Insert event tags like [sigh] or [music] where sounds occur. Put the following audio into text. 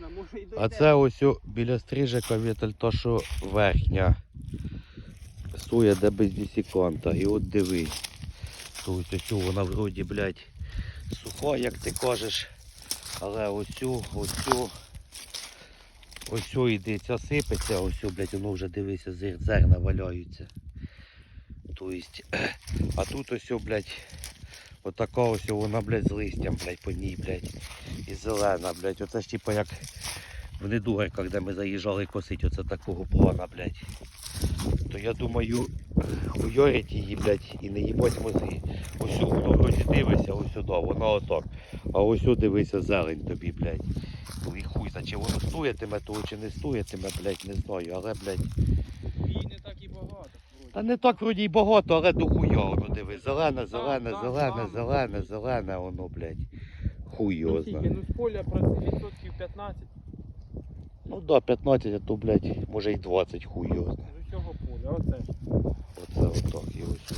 можна, може і дойде. А це ось біля стрижика вітель, то що верхня. Сує де без десіканта. І от диви. То ось оцю вона вроді, блядь, суха, як ти кажеш. Але оцю, оцю, оцю іде, ця сипеться, ось, блядь, воно вже дивися, зер- зерна валяються. Тобто, [clears throat] а тут ось, блядь, отака ось вона, блядь, з листям, блядь, по ній, блядь. І зелена, блядь. Оце ж типа як в недугарках, де ми заїжджали косить оце такого плана, блядь. То я думаю, хуйорить її, блядь, і не їбать мози. Ось воно вроді дивися, ось сюди, воно отак. А ось сюди дивися зелень тобі, блядь. Ну і хуй, за чи воно стоятиме того, чи не стоятиме, блядь, не знаю. Але, блядь. Її не так і багато. Та не так вроді й багато, але до хуя воно диви. Зелене, зелене, зелене, зелене, зелене, воно, блядь. Хуй його Ну знає. ну з поля відсотків 15 Ну да, 15, а то, блядь, може і 20 хуй його знає. з усього поля. Оце. Оце отак і ось.